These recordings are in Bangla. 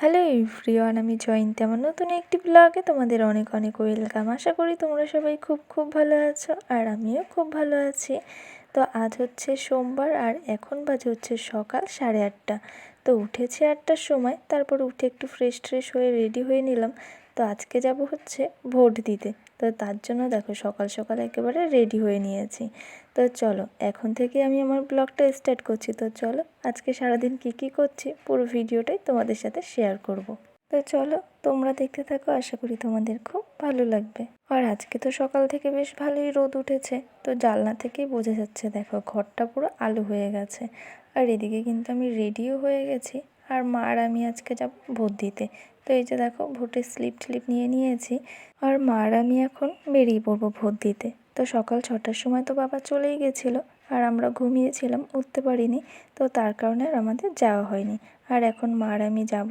হ্যালো এভরিওয়ান, আমি জয়ন্তী। আমার নতুন একটি ব্লগে তোমাদের অনেক অনেক ওয়েলকাম আশা করি তোমরা সবাই খুব খুব ভালো আছো আর আমিও খুব ভালো আছি। তো আজ হচ্ছে সোমবার আর এখন বাজে হচ্ছে সকাল সাড়ে আটটা। তো উঠেছি আটটার সময়, তারপর উঠে একটু ফ্রেশ ট্রেশ হয়ে রেডি হয়ে নিলাম। তো আজকে যাব হচ্ছে ভোট দিতে। তো তার জন্য দেখো সকাল সকাল একেবারে রেডি হয়ে নিয়েছি। তো চলো, এখন থেকে আমি আমার ব্লগটা স্টার্ট করছি। তো চলো, আজকে সারাদিন কি কি করছি পুরো ভিডিওটাই তোমাদের সাথে শেয়ার করব। তো চলো, তোমরা দেখতে থাকো, আশা করি তোমাদের খুব ভালো লাগবে। আর আজকে তো সকাল থেকে বেশ ভালোই রোদ উঠেছে। তো জানলা থেকেই বোঝা যাচ্ছে, দেখো ঘরটা পুরো আলো হয়ে গেছে। আর এদিকে কিন্তু আমি রেডিও হয়ে গেছি। আর মা আর আমি আজকে যাব ভোট দিতে। তো এই যে দেখো ভোটের স্লিপ টিলিপ নিয়ে নিয়েছি। আর মা আর আমি এখন বেরিয়ে পড়ব ভোট দিতে। তো সকাল ছটার সময় তো বাবা চলেই গেছিল, আর আমরা ঘুমিয়েছিলাম, উঠতে পারিনি। তো তার কারণে আর আমাদের যাওয়া হয়নি। আর এখন মা আর আমি যাব।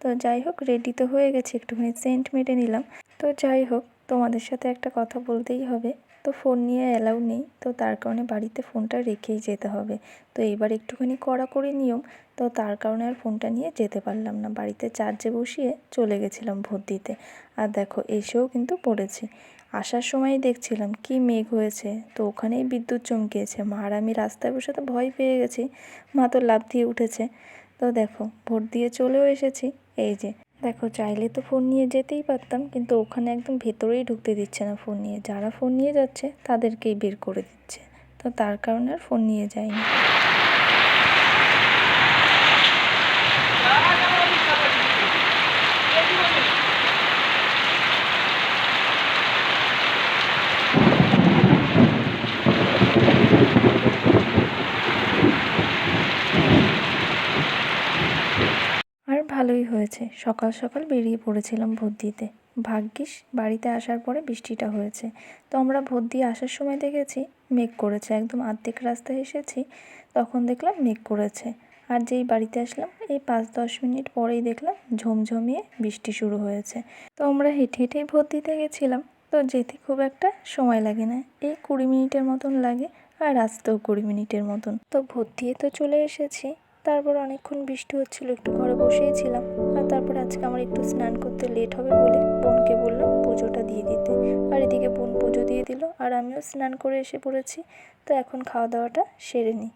তো যাই হোক রেডি তো হয়ে গেছি, একটুখানি সেন্ট মেটে নিলাম। তো যাই হোক, তোমাদের সাথে একটা কথা বলতেই হবে। তো ফোন নিয়ে অ্যালাউ নেই। তো তার কারণে বাড়িতে ফোনটা রেখেই যেতে হবে। তো এবার একটুখানি কড়াকড়ি নিয়ম, তো তার কারণে আর ফোনটা নিয়ে যেতে পারলাম না। বাড়িতে চার্জে বসিয়ে চলে গেছিলাম ভোট দিতে। আর দেখো, এসেও কিন্তু পড়েছি। আসার সময় দেখছিলাম, কি মেঘ হয়েছে। তো ওখানেই বিদ্যুৎ চমকিয়েছে। মা আর আমি রাস্তায় বসে তো ভয় পেয়ে গেছি। মা তো লাভ দিয়ে উঠেছে। তো দেখো, ভোট দিয়ে চলেও এসেছি। এই যে দেখো, চাইলে তো ফোন নিয়ে যেতেই পারতাম, কিন্তু ওখানে একদম ভেতরেই ঢুকতে দিচ্ছে না ফোন নিয়ে। যারা ফোন নিয়ে যাচ্ছে, তাদেরকেই বের করে দিচ্ছে। তো তার কারণে আর ফোন নিয়ে যাইনি আর হয়েছে। সকাল সকাল বেরিয়ে পড়েছিলাম ভোট দিতে ভাগ্যিস বাড়িতে আসার পরে বৃষ্টিটা হয়েছে। তো আমরা ভোট দিয়ে আসার সময় দেখেছি মেঘ করেছে। একদম আর্ধেক রাস্তায় এসেছি, তখন দেখলাম মেঘ করেছে। আর যেই বাড়িতে আসলাম, এই পাঁচ দশ মিনিট পরেই দেখলাম ঝমঝমিয়ে বৃষ্টি শুরু হয়েছে। তো আমরা হেঁটে হেঁটেই ভোট দিতে গেছিলাম। তো যেতে খুব একটা সময় লাগে না। এই কুড়ি মিনিটের মতন লাগে আর আসতেও কুড়ি মিনিটের মতন। তো ভোট দিয়ে তো চলে এসেছি। তারপর অনেকক্ষণ বৃষ্টি হচ্ছিল, একটু ঘরে বসেইছিলাম আর তারপর আজকে আমার একটু স্নান করতে লেট হবে বলে বোনকে বললাম পুজোটা দিয়ে দিতে। আর এদিকে বোন পুজো দিয়ে দিল, আর আমিও স্নান করে এসে পড়েছি। তো এখন খাওয়া দাওয়াটা সেরে নিই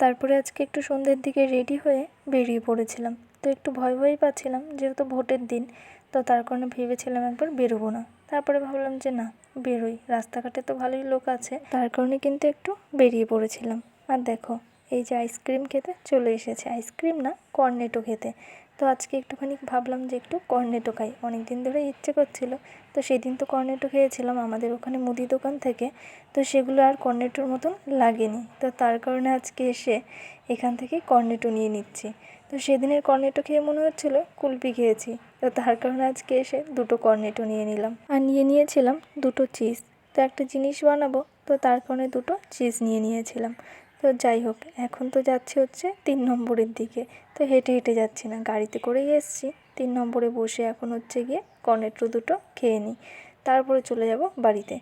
তারপরে আজকে একটু সন্ধ্যের দিকে রেডি হয়ে বেরিয়ে পড়েছিলাম। তো একটু ভয় ভয়ই পাচ্ছিলাম, যেহেতু ভোটের দিন, তো তার কারণে ভেবেছিলাম একবার বেরোবো না। তারপরে ভাবলাম যে না বেরোই। রাস্তাঘাটে তো ভালোই লোক আছে। তার কারণে কিন্তু একটু বেরিয়ে পড়েছিলাম। আর দেখো, এই যে আইসক্রিম খেতে চলে এসেছে। আইসক্রিম না কর্নেটো খেতে। তো আজকে একটুখানি ভাবলাম যে একটু কর্নেটো খাই। অনেক দিন ধরে ইচ্ছে করছিল। তো সেদিন তো কর্নেটো খেয়েছিলাম আমাদের ওখানে মুদি দোকান থেকে। তো সেগুলো আর কর্নেটোর মতন লাগেনি। তো তার কারণে আজকে এসে এখান থেকে কর্নেটো নিয়ে নিচ্ছি। তো সেদিনের কর্নেটো খেয়ে মনে হচ্ছিল কুলপি খেয়েছি। তো তার কারণে আজকে এসে দুটো কর্নেটো নিয়ে নিলাম। আর নিয়ে নিয়েছিলাম দুটো চিজ তো একটা জিনিস বানাবো, তো তার কারণে দুটো চিজ নিয়ে নিয়েছিলাম। তো যাই হোক, এখন তো যাচ্ছে হচ্ছে তিন নম্বরের দিকে। তো হেঁটে হেঁটে যাচ্ছি না, গাড়িতে করেই এসছি। তিন নম্বরে বসে এখন হচ্ছে গিয়ে কর্নেটো দুটো খেয়ে নিই। তারপরে চলে যাব বাড়িতে।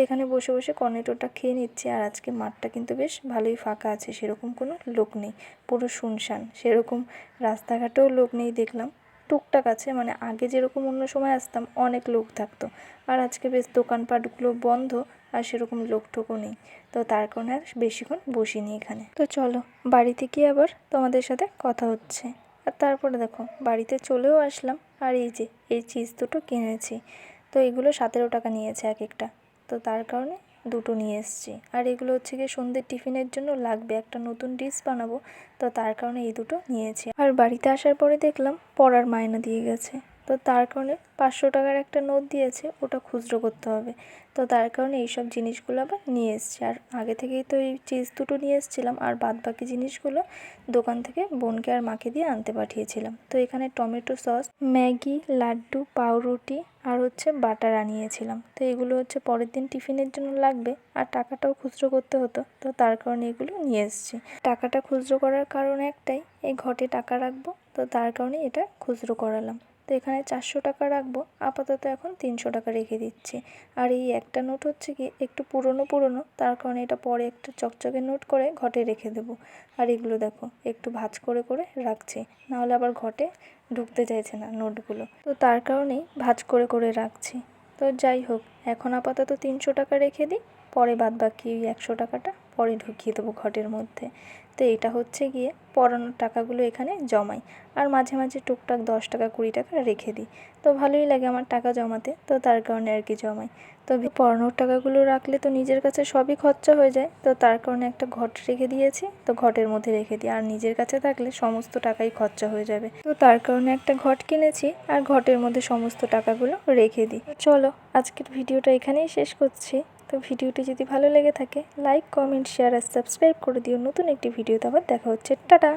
এখানে বসে বসে কর্নেটোটা খেয়ে নিচ্ছি আর আজকে মাঠটা কিন্তু বেশ ভালোই ফাঁকা আছে, সেরকম কোনো লোক নেই, পুরো শুনশান, সেরকম রাস্তাঘাটেও লোক নেই দেখলাম। টুকটাক আছে মানে আগে যেরকম অন্য সময় আসতাম, অনেক লোক থাকতো। আর আজকে বেশ দোকানপাটগুলো বন্ধ আর সেরকম লোক টোকও নেই। তো তার কারণে আর বেশিক্ষণ বসিনি এখানে। তো চলো বাড়িতে গিয়ে আবার তোমাদের সাথে কথা হচ্ছে। আর তারপরে দেখো, বাড়িতে চলেও আসলাম। আর এই যে, এই চিজ দুটো কিনেছি। তো এগুলো সতেরো টাকা নিয়েছে এক একটা। তো তার কারণে দুটো নিয়ে এসেছি। আর এগুলো হচ্ছে গিয়ে সন্ধ্যের টিফিনের জন্য লাগবে। একটা নতুন ডিশ বানাবো। তো তার কারণে এই দুটো নিয়েছি। আর বাড়িতে আসার পরে দেখলাম পড়ার মায়না দিয়ে গেছে। তো তার কারণে পাঁচশো টাকার একটা নোট দিয়েছে, ওটা খুচরো করতে হবে। তো তার কারণে এইসব জিনিসগুলো আবার নিয়ে এসছি। আর আগে থেকেই তো এই চিজ দুটো নিয়ে এসেছিলাম, আর বাদ বাকি জিনিসগুলো দোকান থেকে বোনকে আর মাকে দিয়ে আনতে পাঠিয়েছিলাম। তো এখানে টমেটো সস ম্যাগি, লাড্ডু, পাউরুটি আর হচ্ছে বাটার আনিয়েছিলাম। তো এগুলো হচ্ছে পরের দিন টিফিনের জন্য লাগবে, আর টাকাটাও খুচরো করতে হতো। তো তার কারণে এগুলো নিয়ে এসেছি। টাকাটা খুচরো করার কারণ একটাই, এই ঘটে টাকা রাখব, তো তার কারণে এটা খুচরো করালাম। এখানে চারশো টাকা রাখব। আপাতত এখন তিনশো টাকা রেখে দিচ্ছি। আর এই একটা নোট হচ্ছে কি, একটু পুরনো পুরনো, তার কারণে এটা পরে একটা চকচকে নোট করে ঘটে রেখে দেবো। আর এগুলো দেখো, একটু ভাজ করে করে রাখছি। নাহলে আবার ঘটে ঢুকতে চাইছে না নোটগুলো তো তার কারণেই ভাজ করে করে রাখছি। তো যাই হোক, এখন আপাতত তিনশো টাকা রেখে দিই, পরে বাদ বাকি ওই একশো টাকাটা পরে ঢুকিয়ে দেবো ঘটের মধ্যে। তো এটা হচ্ছে গিয়ে পড়ানোর টাকাগুলো এখানে জমাই। আর মাঝে মাঝে টুকটাক দশ টাকা, কুড়ি টাকা রেখে দিই। তো ভালোই লাগে আমার টাকা জমাতে, তো তার কারণে আর কি জমাই। তো পড়ানোর টাকাগুলো রাখলে তো নিজের কাছে সবই খরচা হয়ে যায়। তো তার কারণে একটা ঘট রেখে দিয়েছি, তো ঘটের মধ্যে রেখে দিই। আর নিজের কাছে থাকলে সমস্ত টাকাই খরচা হয়ে যাবে। তো তার কারণে একটা ঘট কিনেছি, আর ঘটের মধ্যে সমস্ত টাকাগুলো রেখে দিই। চলো, আজকের ভিডিওটা এখানেই শেষ করছি। তো ভিডিওটি যদি ভালো লেগে থাকে লাইক কমেন্ট শেয়ার আর সাবস্ক্রাইব করে দিও। নতুন একটি ভিডিওতে আবার দেখা হচ্ছে। টাটা!